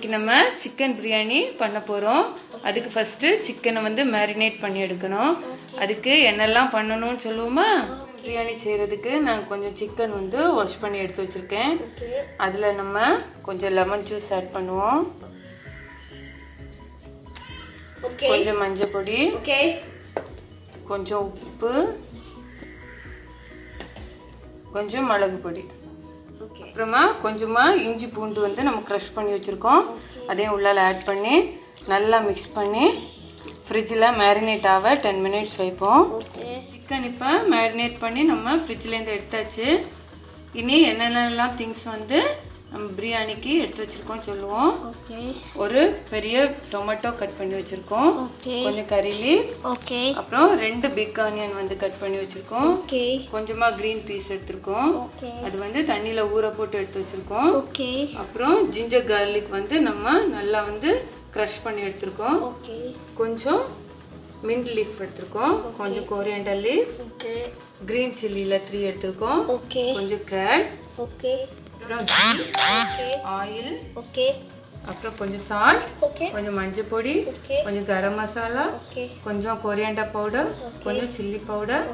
இன்னைக்கு நம்ம சிக்கன் பிரியாணி பண்ண போகிறோம் அதுக்கு ஃபஸ்ட்டு சிக்கனை வந்து மேரினேட் பண்ணி எடுக்கணும். அதுக்கு என்னெல்லாம் பண்ணணும்னு சொல்லுவோமா? பிரியாணி செய்கிறதுக்கு நான் கொஞ்சம் சிக்கன் வந்து வாஷ் பண்ணி எடுத்து வச்சுருக்கேன். அதில் நம்ம கொஞ்சம் லெமன் ஜூஸ் ஆட் பண்ணுவோம். கொஞ்சம் மஞ்சள் பொடி. கொஞ்சம் உப்பு. கொஞ்சம் மிளகு பொடி. அப்புறமா கொஞ்சமா இஞ்சி பூண்டு வந்து நம்ம க்ரஷ் பண்ணி வச்சுருக்கோம். அதையும் உள்ளால ஆட் பண்ணி நல்லா மிக்ஸ் பண்ணி ஃப்ரிட்ஜில் மேரினேட் ஆக டென் மினிட்ஸ் வைப்போம். சிக்கன் இப்போ மேரினேட் பண்ணி நம்ம ஃப்ரிட்ஜ்லேருந்து எடுத்தாச்சு. இனி என்னென்னலாம் திங்ஸ் வந்து நம்ம பிரியாணிக்கு எடுத்து வச்சிருக்கோம் சொல்லுவோம். ஒரு பெரிய டொமேட்டோ கட் பண்ணி வச்சிருக்கோம். கொஞ்சம் கறி லீவ் Okay. அப்புறம் ரெண்டு பிக் ஆனியன் வந்து கட் பண்ணி வச்சிருக்கோம் Okay. கொஞ்சமா கிரீன் பீஸ் எடுத்திருக்கோம். அது வந்து தண்ணியில ஊற போட்டு எடுத்து வச்சிருக்கோம். அப்புறம் ஜிஞ்சர் கார்லிக் வந்து நம்ம நல்லா வந்து க்ரஷ் பண்ணி எடுத்திருக்கோம். கொஞ்சம் மின்ட் லீஃப் எடுத்திருக்கோம் கொஞ்சம் கொரியண்டர் லீஃப் Okay. கிரீன் சில்லியில் த்ரீ எடுத்திருக்கோம் Okay. கொஞ்சம் கேட் Okay. அப்புறம். Oil Okay. அப்புறம் கொஞ்சம் சால்ட். கொஞ்சம் மஞ்சள் பொடி. கொஞ்சம் கரம் மசாலா. கொஞ்சம் கொரியாண்டர் பவுடர் கொஞ்சம் சில்லி பவுடர்.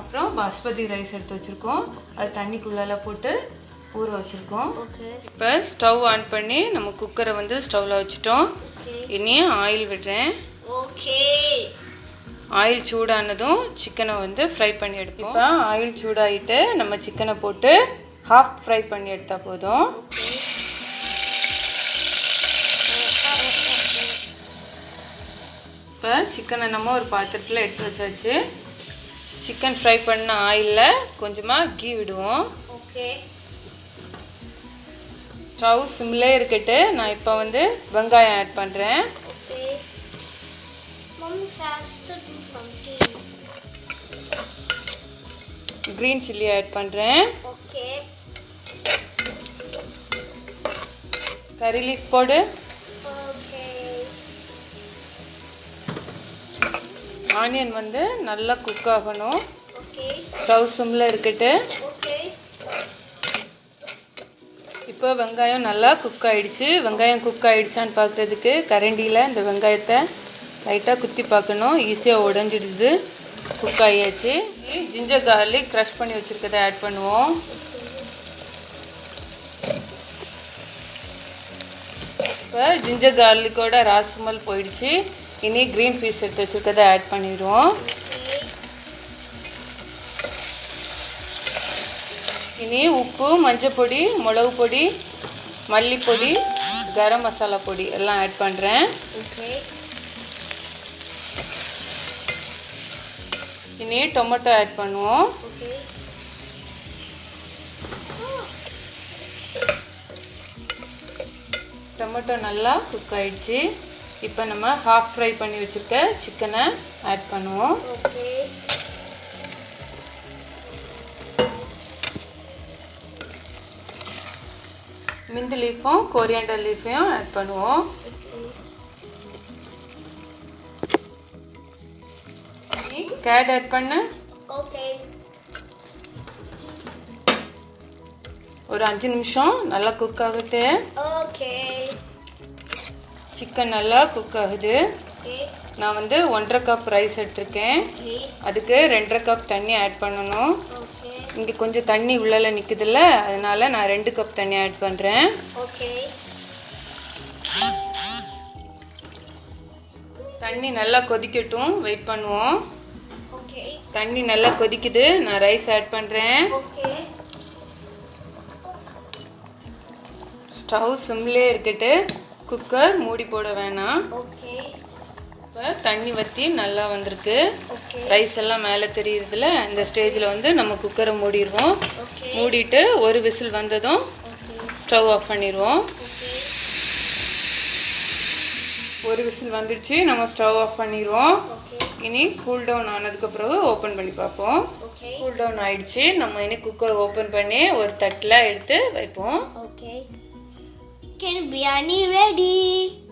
அப்புறம் பாஸ்மதி ரைஸ் எடுத்து வச்சிருக்கோம் அது தண்ணிக்குள்ளால போட்டு ஊற வச்சிருக்கோம். இப்போ ஸ்டவ் ஆன் பண்ணி நம்ம குக்கரை வந்து ஸ்டவ்ல வச்சுட்டோம். இனி ஆயில் விடுறேன். ஆயில் சூடானதும் சிக்கனை வந்து ஃப்ரை பண்ணி எடுப்போம் இப்போ ஆயில் சூடாயிட்டு நம்ம சிக்கனை போட்டு ஹாஃப் ஃப்ரை பண்ணி எடுத்தா போதும். இப்போ சிக்கனை நம்ம ஒரு பாத்திரத்தில் எடுத்து வச்சாச்சு. சிக்கன் ஃப்ரை பண்ண ஆயிலில் கொஞ்சமாக கீ விடுவோம். Okay. ஸ்டவ் சிம்லே இருக்கட்டு நான் இப்போ வந்து வெங்காயம் ஆட் பண்ணுறேன். க்ரீன் சில்லி ஆட் பண்ணுறேன் கறி லீஃப் போடு. ஆனியன் வந்து நல்லா குக் ஆகணும். ஸ்டவ் சிம்மில் இருக்கட்டு. இப்போ வெங்காயம் நல்லா குக் ஆயிடுச்சு. வெங்காயம் குக் ஆயிடுச்சான்னு பார்க்குறதுக்கு கரண்டியில் இந்த வெங்காயத்தை லைட்டாக குத்தி பார்க்கணும். ஈஸியாக உடஞ்சிடுது. குக் ஆகியாச்சு ஜிஞ்சர் கார்லிக் க்ரஷ் பண்ணி வச்சுருக்கதை ஆட் பண்ணுவோம். இப்போ ஜிஞ்சர் கார்லிக்கோட ராஸ்மல் போயிடுச்சு. இனி க்ரீன் பீஸ் எடுத்து வச்சுருக்கதை ஆட் பண்ணிடுவோம். இனி உப்பு மஞ்சள் பொடி மிளகு பொடி மல்லிப்பொடி கரம் மசாலா பொடி எல்லாம் ஆட் பண்ணுறேன். இனி டொமேட்டோ ஆட் பண்ணுவோம். டொமேட்டோ நல்லா குக் ஆயிடுச்சு. இப்போ நம்ம ஹாஃப் ஃப்ரை பண்ணி வச்சுருக்க சிக்கனை ஆட் பண்ணுவோம். மிந்து லீஃபும் கொரியாண்டர் லீஃபையும் ஆட் பண்ணுவோம். கேட் ஆட் பண்ணு. ஓகே ஒரு அஞ்சு நிமிஷம் நல்லா குக் ஆகட்டு. சிக்கன் நல்லா குக் ஆகுது. நான் வந்து ஒன்றரை கப் ரைஸ் எடுத்திருக்கேன். அதுக்கு ரெண்டரை கப் தண்ணி ஆட் பண்ணணும். இங்கே கொஞ்சம் தண்ணி உள்ளால நிற்குதுல்ல அதனால நான் ரெண்டு கப் தண்ணி ஆட் பண்ணுறேன். தண்ணி நல்லா கொதிக்கட்டும் வெயிட் பண்ணுவோம். தண்ணி நல்லா கொதிக்குது நான் ரைஸ் ஆட் பண்ணுறேன் ஸ்டவ் சிம்லே இருக்கட்டு குக்கர் மூடி போட வேணாம். இப்போ தண்ணி வற்றி நல்லா வந்திருக்கு. ரைஸ் எல்லாம் மேலே தெரியுதுல இந்த ஸ்டேஜில் வந்து நம்ம குக்கரை மூடிடுவோம். மூடிட்டு ஒரு விசில் வந்ததும். ஸ்டவ் ஆஃப் பண்ணிடுவோம் ஒரு விசில் வந்துடுச்சு நம்ம ஸ்டவ் ஆஃப் பண்ணிடுவோம். இனி கூல் டவுன் ஆனதுக்கு பிறகு ஓப்பன் பண்ணி பார்ப்போம். கூல் டவுன் ஆயிடுச்சு நம்ம இனி குக்கர் ஓப்பன் பண்ணி ஒரு தட்டில் எடுத்து வைப்போம் Okay. Chicken biryani ready.